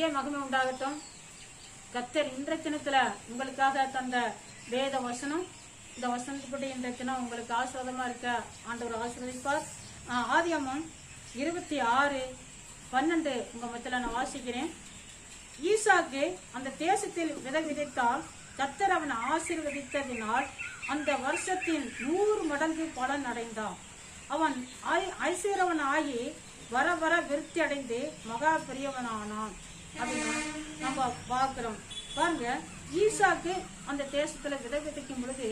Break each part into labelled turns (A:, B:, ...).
A: தேவனுக்கே மகிமை உண்டாகட்டும். கத்தர் இன்ற தினத்துல உங்களுக்காக தந்த வேத வசனம் இந்த வசனத்துப்படி இந்த தினம் உங்களுக்கு ஆசீர்வாதமா இருக்க ஆண்டவர் ஆசீர்வதிப்பார். ஆதியமும் இருபத்தி ஆறு பன்னெண்டு உங்க மத்தியில் நான் வாசிக்கிறேன். ஈசாக்கு அந்த தேசத்தில் விதை விதைத்தால் கத்தர் அவன் ஆசீர்வதித்ததினால் அந்த வருஷத்தில் நூறு மடங்கு பலன் அடைந்தான். அவன் ஐ- ஐஸ்வரவன் ஆகி வர வர விருத்தி அடைந்து மகா பெரியவனானான். அப்படின்னு நம்ம பார்க்கிறோம். பாருங்க ஈசாக்கு அந்த தேசத்துல விதை விதைக்கும் பொழுது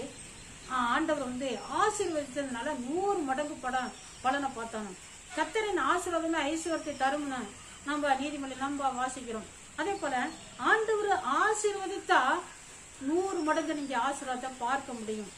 A: ஆஹ், ஆண்டவர் வந்து ஆசீர்வதித்ததுனால நூறு மடங்கு படம் பலனை பார்த்தானோ கத்தரின் ஆசீர்வாதமே ஐஸ்வரத்தை தரும்னு நம்ம நீதிமொழி நம்ம வாசிக்கிறோம். அதே போல ஆண்டவர் ஆசீர்வதித்தா நூறு மடங்கு நீங்க ஆசீர்வாதத்தை பார்க்க முடியும்.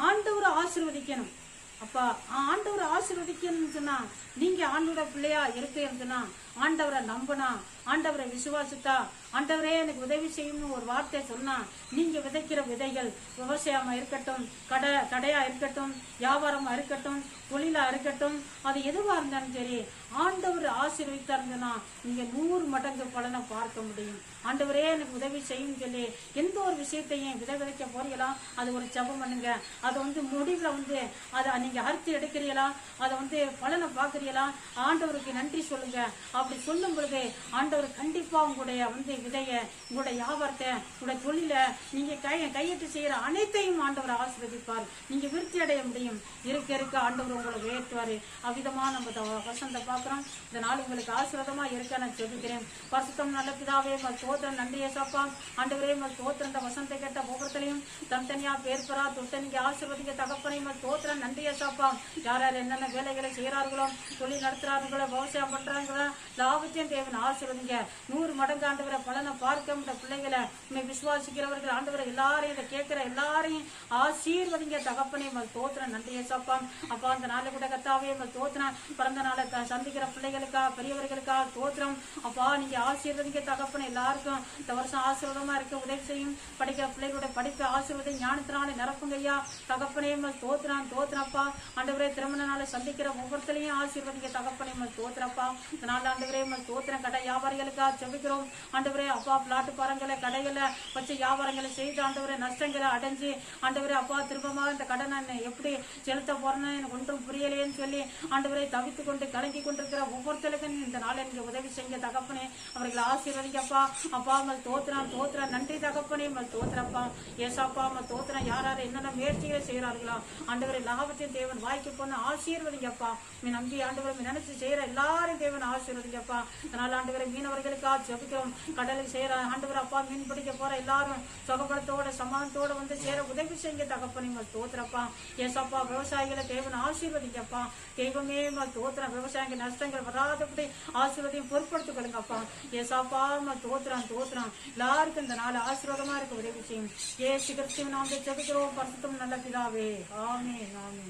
A: ஆண்டவர் ஆசீர்வதிக்கணும். அப்பா ஆண்டவர் ஆசீர்வதிக்கணும்னு சொன்னா நீங்க ஆண்டோட பிள்ளையா இருக்கேன்னு சொன்னா ஆண்டவரை நம்பினா ஆண்டவரை விசுவாசித்தா ஆண்டவரே எனக்கு உதவி செய்யும்னு ஒரு வார்த்தை சொன்னா நீங்க விதைக்கிற விதைகள் விவசாயமா இருக்கட்டும் கடை கடையா இருக்கட்டும் வியாபாரமா இருக்கட்டும் தொழிலா இருக்கட்டும் அது எதுவா இருந்தாலும் சரி ஆண்டவர் ஆசீர்வதித்தா இருந்தனா நீங்க நூறு மடங்கு பலனை பார்க்க முடியும். ஆண்டவரே எனக்கு உதவி செய்யும் சொல்லி எந்த ஒரு விஷயத்தையும் விதை விதைக்க போறீங்களா? அது ஒரு ஜெபம் பண்ணுங்க. அதை வந்து முடிவுல வந்து அதை நீங்க அறுத்து எடுக்கிறீங்களா? அதை வந்து பலனை பார்க்குறீங்களா? ஆண்டவருக்கு நன்றி சொல்லுங்க. அப்படி சொல்லும் பொழுது ஆண்டவர் கண்டிப்பா உங்களுடைய வந்து விதைய உங்களுடைய வியாபாரத்தை உங்களுடைய தொழிலை நீங்க கை கையிட்டு செய்யற அனைத்தையும் ஆண்டவர் ஆசிர்வதிப்பார். நீங்க விருத்தி அடைய முடியும். இருக்க இருக்க ஆண்டவர் உங்களை உயர்த்துவார். அவ்விதமா நம்ம வசந்த பாக்குறோம் இந்த நாள் உங்களுக்கு ஆசீர்வாதமா இருக்க நான் சொல்லிக்கிறேன் பரிசுத்தம் நல்ல பிதாவே மல் தோத்திரம் நன்றியே சாப்பா. ஆண்டவரே மல் தோத்திரம் இந்த வசந்த கேட்ட ஒவ்வொருத்தரையும் தனித்தனியா பேர் பெறா ஆசிர்வதிக்க நீங்க ஆசீர்வதிக்க தகப்பனை மல் தோத்திரம் நன்றியே சாப்பா. யார் யார் என்னென்ன வேலைகளை செய்யறார்களோ தொழில் நடத்துறார்களோ விவசாயம் பண்றாங்களோ லாபத்தையும் தேவன் ஆசீர்வதிங்க. நூறு மடங்கு ஆண்டவரை பலனை பார்க்க முடிய பிள்ளைகளை உண்மை விசுவாசிக்கிறவர்கள் ஆண்டவரை எல்லாரையும் இதை கேட்கிற எல்லாரையும் ஆசீர்வதிங்க. தகப்பனை உங்கள் தோத்திரம் நன்றியை சாப்பாம் அப்பா அந்த நாளை கூட கத்தாவே உங்கள் தோத்திரம் பிறந்த நாளை த- சந்திக்கிற பிள்ளைகளுக்கா பெரியவர்களுக்கா தோத்திரம் அப்பா நீங்க ஆசீர்வதிங்க தகப்பனை. எல்லாருக்கும் இந்த வருஷம் ஆசீர்வாதமா இருக்க உதவி செய்யும். படிக்கிற பிள்ளைகளுடைய படிப்பு ஆசீர்வதை ஞானத்தினால நிரப்புங்க ஐயா. தகப்பனே உங்கள் தோத்திரம் தோத்திரப்பா ஆண்டவரே திருமண நாளை சந்திக்கிற ஒவ்வொருத்தலையும் ஆசீர்வதிங்க. தகப்பனே உங்கள் தோத்திரப்பா இந்த நாள் ஆண்டவரே சோத்திரம் கடை வியாபாரிகளுக்காக செபிக்கிறோம். ஆண்டவரே அப்பா பிளாட்டு பாறங்களை கடைகளை வச்சு வியாபாரங்களை செய்து ஆண்டவரே நஷ்டங்களை அடைஞ்சு ஆண்டவரே அப்பா திரும்பமாக இந்த கடனை நான் எப்படி செலுத்த போறேன்னு எனக்கு ஒன்றும் புரியலையேன்னு சொல்லி ஆண்டவரை தவித்து கொண்டு கலங்கி கொண்டிருக்கிற ஒவ்வொருத்தருக்கும் இந்த நாள் எனக்கு உதவி செய்ய தகப்பனே. அவர்களை ஆசீர்வதிக்கப்பா அப்பா. மல் தோத்திரம் தோத்திரம் நன்றி தகப்பனே. மல் தோத்திரப்பா ஏசாப்பா மல் தோத்திரம் யார் யார் என்னென்ன முயற்சிகளை செய்கிறார்களா ஆண்டவரை லாபத்தின் தேவன் வாய்க்கு போன ஆசீர்வதிங்கப்பா நீ நம்பி ஆண்டவரை நினைச்சு செய்யற எல்லாரும் தேவன் ஆசீர்வதிங்கப்பா இதனால் ஆண்டவரை மீனவர்களுக்காக ஜபிக்கிறோம். கடலுக்கு செய்யற ஆண்டவர் அப்பா மீன் பிடிக்க போற எல்லாரும் சுகபலத்தோட சமாதானத்தோட வந்து சேர உதவி செய்ய தகப்பனே. மல் தோத்துறப்பா ஏசப்பா விவசாயிகளை தேவன் ஆசீர்வதிங்கப்பா. தெய்வமே மல் தோத்திரம் நஷ்டங்கள் வராதபடி ஆசீர்வதியும் பொருட்படுத்திக் கொள்ளுங்கப்பா. ஏசாப்பா மல் தோத்துறான் தோத்திரம் எல்லாருக்கும் இந்த நாள் ஆசீர்வாதமா இருக்க உதவி செய்யும். ஏ சிகரத்தையும் நாமத்தை ஜபிக்கிறோம். பரிசுத்தம் நல்ல பிதாவே. ஆமே ஆமே